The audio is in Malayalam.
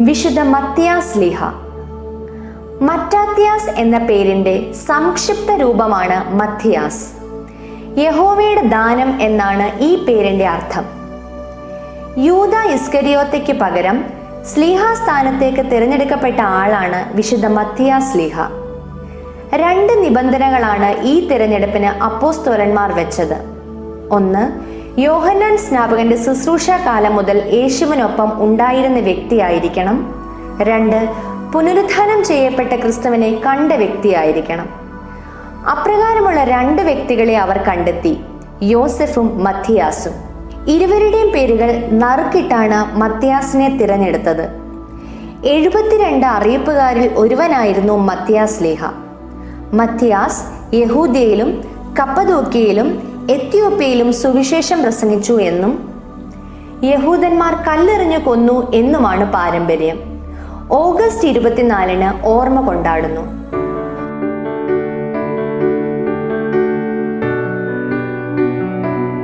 വിശുദ്ധ മത്തിയാസ് ലീഹ. മറ്റാത്യാസ് എന്ന പേരിന്റെ സംക്ഷിപ്ത രൂപമാണ് മത്തിയാസ്. യഹോവയുടെ ദാനം എന്നാണ് ഈ പേരിന്റെ അർത്ഥം. യൂത ഇസ്കരിയോത്തയ്ക്ക് പകരം സ്ലീഹ സ്ഥാനത്തേക്ക് തിരഞ്ഞെടുക്കപ്പെട്ട ആളാണ് വിശുദ്ധ മത്തിയാസ് ലീഹ. രണ്ട് നിബന്ധനകളാണ് ഈ തിരഞ്ഞെടുപ്പിന് അപ്പോസ്തോലന്മാർ വെച്ചത്. ഒന്ന് യോഹന്നാൻ സ്നാപകന്റെ ശുശ്രൂഷ കാലം മുതൽ യേശുവിനൊപ്പം ഉണ്ടായിരുന്ന വ്യക്തിയായിരിക്കണം. രണ്ട് പുനരുദ്ധാനം ചെയ്യപ്പെട്ട ക്രിസ്തുവിനെ കണ്ട വ്യക്തിയായിരിക്കണം. അപ്രകാരമുള്ള രണ്ട് വ്യക്തികളെ അവർ കണ്ടെത്തി യോസെഫും മത്തിയാസും ഇരുവരുടെയും പേരുകൾ നറുക്കിട്ടാണ് മത്തിയാസിനെ തിരഞ്ഞെടുത്തത്. എഴുപത്തിരണ്ട് അറിയിപ്പുകാരിൽ ഒരുവനായിരുന്നു മത്തിയാസ് ലേഹ. മത്തിയാസ് യഹൂദിയയിലും കപ്പദോക്കിയയിലും എത്യോപ്യയിലും സുവിശേഷം പ്രസംഗിച്ചു എന്നും യഹൂദന്മാർ കല്ലെറിഞ്ഞു കൊന്നു എന്നുമാണ് പാരമ്പര്യം. ഓഗസ്റ്റ് ഇരുപത്തിനാലിന് ഓർമ്മ കൊണ്ടാടുന്നു.